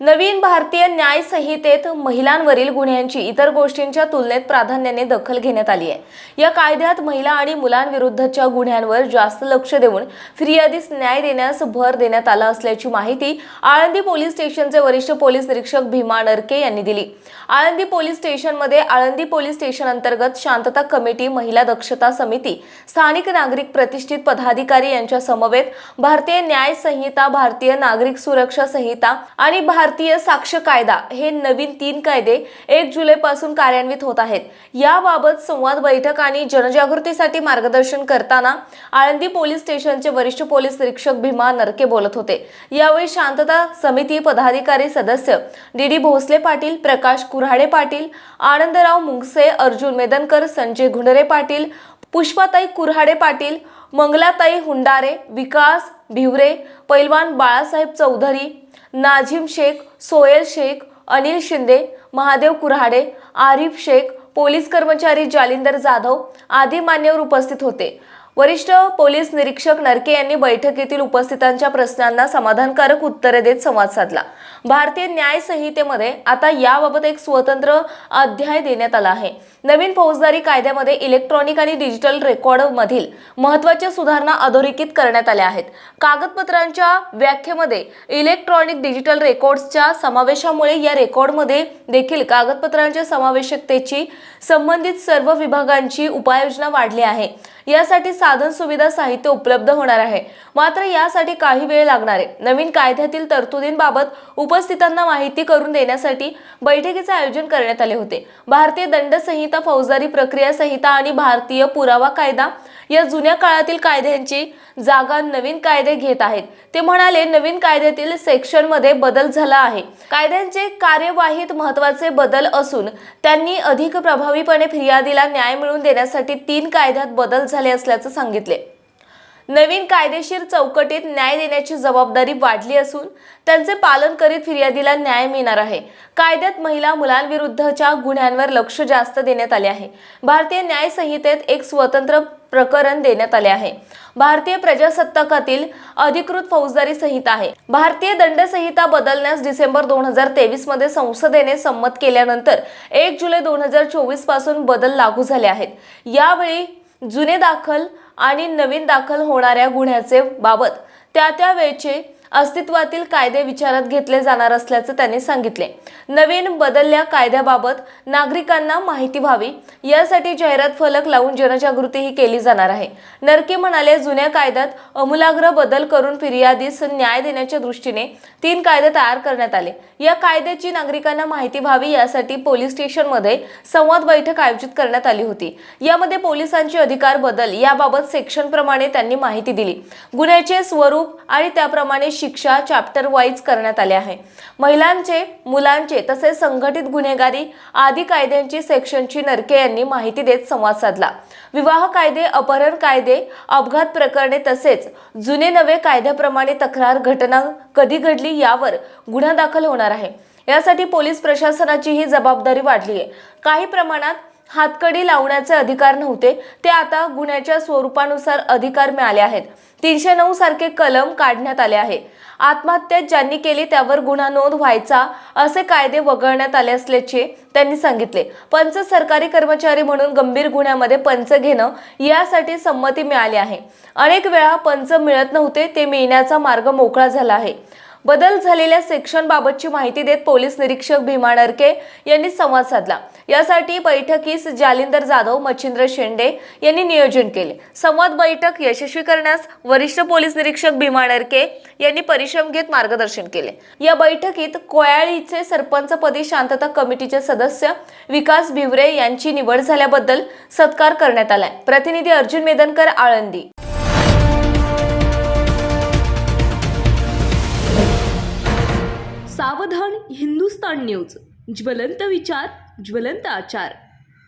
नवीन भारतीय न्याय संहितेत महिलांवरील गुन्ह्यांची इतर गोष्टींच्या तुलनेत प्राधान्याने दखल घेण्यात आली आहे. या कायद्यात महिला आणि मुलांविरुद्धच्या गुन्ह्यांवर जास्त लक्ष देऊन फिर्यादीस न्याय देण्यास भर देण्यात आला असल्याची माहिती आळंदी पोलीस स्टेशनचे वरिष्ठ पोलीस निरीक्षक भीमा नरके यांनी दिली. आळंदी पोलीस स्टेशनमध्ये आळंदी पोलीस स्टेशन अंतर्गत शांतता कमिटी महिला दक्षता समिती स्थानिक नागरिक प्रतिष्ठित पदाधिकारी यांच्या समवेत भारतीय न्याय संहिता भारतीय नागरिक सुरक्षा संहिता आणि भारतीय भारतीय साक्ष कायदा हे नवीन तीन कायदे एक जुलैपासून कार्यान्वित होत आहेत. याबाबत संवाद बैठक आणि जनजागृतीसाठी मार्गदर्शन करताना आळंदी पोलीस स्टेशनचे वरिष्ठ पोलीस निरीक्षक भीमा नरके बोलत होते. यावेळी शांतता समिती पदाधिकारी सदस्य डी डी भोसले पाटील प्रकाश कुऱ्हाडे पाटील आनंदराव मुंगसे अर्जुन मेदनकर संजय घुंडरे पाटील पुष्पाताई कुऱ्हाडे पाटील मंगलाताई हुंडारे विकास भिवरे पैलवान बाळासाहेब चौधरी नाझिम शेख सोयल शेख अनिल शिंदे महादेव कुऱ्हाडे आरिफ शेख पोलीस कर्मचारी जालिंदर जाधव आदी मान्यवर उपस्थित होते. वरिष्ठ पोलीस निरीक्षक नरके यांनी बैठकीतील उपस्थितांच्या प्रश्नांना समाधानकारक उत्तरे देत संवाद साधला. भारतीय न्याय संहितेमध्ये आता याबाबत एक स्वतंत्र अध्याय देण्यात आला आहे. नवीन फौजदारी कायद्यामध्ये इलेक्ट्रॉनिक आणि डिजिटल रेकॉर्डमधील महत्त्वाच्या सुधारणा अधोरेखित करण्यात आल्या आहेत. कागदपत्रांच्या व्याख्येमध्ये इलेक्ट्रॉनिक डिजिटल रेकॉर्ड्सच्या समावेशामुळे या रेकॉर्डमध्ये देखील कागदपत्रांच्या समावेशकतेची संबंधित सर्व विभागांची उपाययोजना वाढली आहे. यासाठी साधन सुविधा साहित्य उपलब्ध होणार आहे. मात्र यासाठी काही वेळ लागणार आहे. नवीन कायद्यातील तरतुदींबाबत उप उपस्थितांना माहिती करून देण्यासाठी बैठकीचे आयोजन करण्यात आले होते. भारतीय दंड संहिता फौजदारी प्रक्रिया संहिता आणि भारतीय पुरावा कायदा या जुन्या काळातील कायद्यांची जागा नवीन कायदे घेत आहेत. ते म्हणाले नवीन कायद्यातील सेक्शनमध्ये बदल झाला आहे. कायद्यांचे कार्यवाहीत महत्त्वाचे बदल असून त्यांनी अधिक प्रभावीपणे फिर्यादीला न्याय मिळवून देण्यासाठी तीन कायद्यात बदल झाले असल्याचं सांगितले. नवीन कायदेशीर चौकटीत न्याय देण्याची जबाबदारी वाढली असून त्यांचे पालन करीत फिर्यादीला न्याय मिळणार आहे. कायद्यात महिला मुलांविरुद्धच्या गुन्ह्यांवर लक्ष जास्त देण्यात आले आहे. भारतीय न्याय संहितेत एक स्वतंत्र प्रकरण देण्यात आले आहे. भारतीय प्रजासत्ताकातील अधिकृत फौजदारी संहिता आहे. भारतीय दंड संहिता बदलण्यास डिसेंबर दोन हजार तेवीसमध्ये संसदेने संमत केल्यानंतर एक जुलै दोन हजार चोवीसपासून बदल लागू झाले आहेत. यावेळी जुने दाखल आणि नवीन दाखल होणाऱ्या गुन्ह्याचे बाबत त्या त्या वेळचे अस्तित्वातील कायदे विचारात घेतले जाणार असल्याचं त्यांनी सांगितले. नवीन बदलल्या कायद्याबाबत नागरिकांना माहिती व्हावी यासाठी जाहिरात फलक लावून जनजागृतीही केली जाणार आहे. नरके म्हणाले जुन्या कायद्यात अमूलाग्र बदल करून फिर्यादीस न्याय देण्याच्या दृष्टीने तीन कायदे तयार करण्यात आले. या कायद्याची नागरिकांना माहिती व्हावी यासाठी पोलीस स्टेशनमध्ये संवाद बैठक आयोजित करण्यात आली होती. यामध्ये पोलिसांचे अधिकार बदल याबाबत सेक्शनप्रमाणे त्यांनी माहिती दिली. गुन्ह्याचे स्वरूप आणि त्याप्रमाणे शिक्षा चॅप्टर वाईज करण्यात आले आहे. महिलांचे मुलांचे तसेच संघटित गुन्हेगारी आदी कायद्यांची सेक्शनची नरके यांनी माहिती देत संवाद साधला. विवाह कायदे अपहरण कायदे अपघात प्रकरणे तसेच जुने नवे कायद्याप्रमाणे तक्रार घटना कधी घडली यावर गुन्हा दाखल होणार आहे. यासाठी पोलीस प्रशासनाची ही जबाबदारी वाढली आहे. काही प्रमाणात हातकडी लावण्याचे अधिकार नव्हते ते आता गुन्ह्याच्या स्वरूपानुसार अधिकार मिळाले आहेत. तीनशे नऊ सारखे कलम काढण्यात आले आहे. आत्महत्या ज्यांनी केली त्यावर गुन्हा नोंद व्हायचा असे कायदे वगळण्यात आले असल्याचे त्यांनी सांगितले. पंच सरकारी कर्मचारी म्हणून गंभीर गुन्ह्यामध्ये पंच घेणं यासाठी संमती मिळाली आहे. अनेक वेळा पंच मिळत नव्हते ते मिळण्याचा मार्ग मोकळा झाला आहे. बदल झालेल्या सेक्शनबाबतची माहिती देत पोलीस निरीक्षक भीमा नरके यांनी संवाद साधला. यासाठी बैठकीस जालिंदर जाधव मच्छिंद्र शेंडे यांनी नियोजन केले. संवाद बैठक यशस्वी करण्यास वरिष्ठ पोलीस निरीक्षक भीमा नरके यांनी परिश्रम घेत मार्गदर्शन केले. या बैठकीत कोयाळीचे सरपंचपदी शांतता कमिटीचे सदस्य विकास भिवरे यांची निवड झाल्याबद्दल सत्कार करण्यात आलाय. प्रतिनिधी अर्जुन मेदनकर आळंदी. सावधान हिंदुस्तान न्यूज. ज्वलंत विचार ज्वलंत आचार.